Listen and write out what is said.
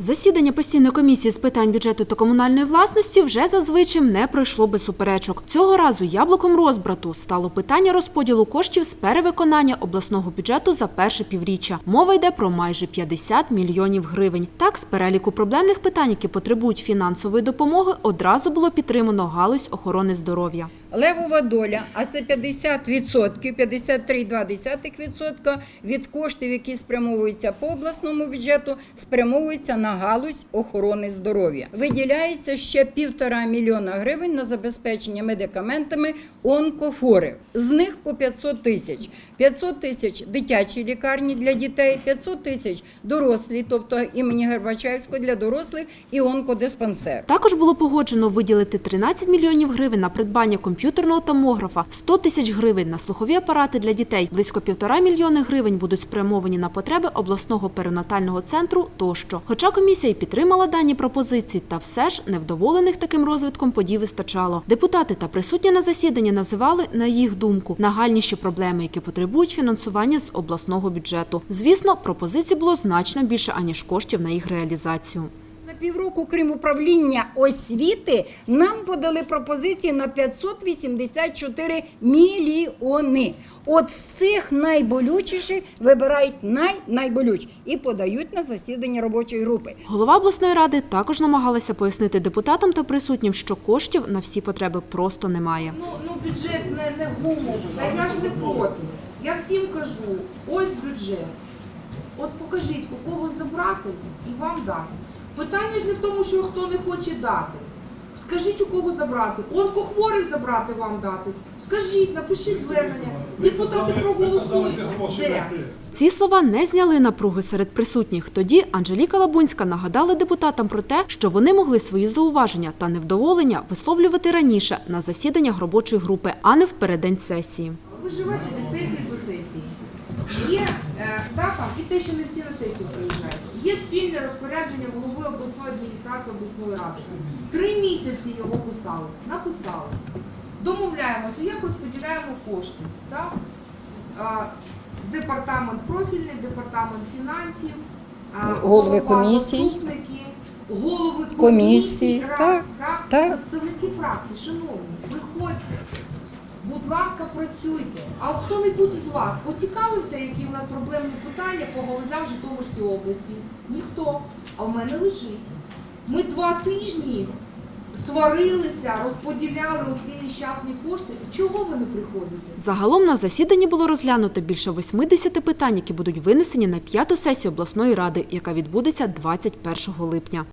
Засідання постійної комісії з питань бюджету та комунальної власності вже зазвичай не пройшло без суперечок. Цього разу яблуком розбрату стало питання розподілу коштів з перевиконання обласного бюджету за перше півріччя. Мова йде про майже 50 мільйонів гривень. Так, з переліку проблемних питань, які потребують фінансової допомоги, одразу було підтримано галузь охорони здоров'я. Левова доля, а це 50%, 53,2% від коштів, які спрямовуються по обласному бюджету, спрямовуються на галузь охорони здоров'я. Виділяється ще півтора мільйона гривень на забезпечення медикаментами онкохворих. З них по 500 тисяч. 500 тисяч дитячі лікарні для дітей, 500 тисяч дорослі, тобто імені Горбачевського для дорослих і онкодиспансер. Також було погоджено виділити 13 мільйонів гривень на придбання комп'ютерного томографа, 100 тисяч гривень на слухові апарати для дітей, близько півтора мільйони гривень будуть спрямовані на потреби обласного перинатального центру тощо. Хоча комісія й підтримала дані пропозиції, та все ж невдоволених таким розвитком подій вистачало. Депутати та присутні на засіданні називали, на їх думку, нагальніші проблеми, які потребують фінансування з обласного бюджету. Звісно, пропозицій було значно більше аніж коштів на їх реалізацію. За півроку, крім управління освіти, нам подали пропозиції на 584 мільйони. От з цих найболючіших вибирають най-найболючі і подають на засідання робочої групи. Голова обласної ради також намагалася пояснити депутатам та присутнім, що коштів на всі потреби просто немає. Ну, ну бюджет не, не гумов. Я ж не проти. Я всім кажу, ось бюджет. От покажіть, у кого забрати і вам дати. Питання ж не в тому, що хто не хоче дати. Скажіть, у кого забрати. Онкохворих забрати вам дати. Скажіть, напишіть звернення. Депутати проголосують. Де? Ці слова не зняли напруги серед присутніх. Тоді Анжеліка Лабунська нагадала депутатам про те, що вони могли свої зауваження та невдоволення висловлювати раніше на засіданнях робочої групи, а не в переддень сесії. Ви живете від сесії до сесії. Є е, да, там, і те, що не всі на сесію приїжджають. Є спільне розпорядження голови обласної адміністрації обласної ради. Три місяці його писали. Написали. Домовляємося, як розподіляємо кошти. Так? Департамент профільний, департамент фінансів, Голови голова, комісій. заступники, голови Комісій, комісій, рад, так, так? так. представники фракцій, шановні, приходьте. Будь ласка, працюйте. А хто-небудь із вас поцікавився, які в нас проблемні питання по галузям Житомирській області? Ніхто. А в мене лежить. Ми два тижні сварилися, розподіляли оці нещасні кошти. Чого ви не приходите? Загалом на засіданні було розглянуто більше 80 питань, які будуть винесені на п'яту сесію обласної ради, яка відбудеться 21 липня.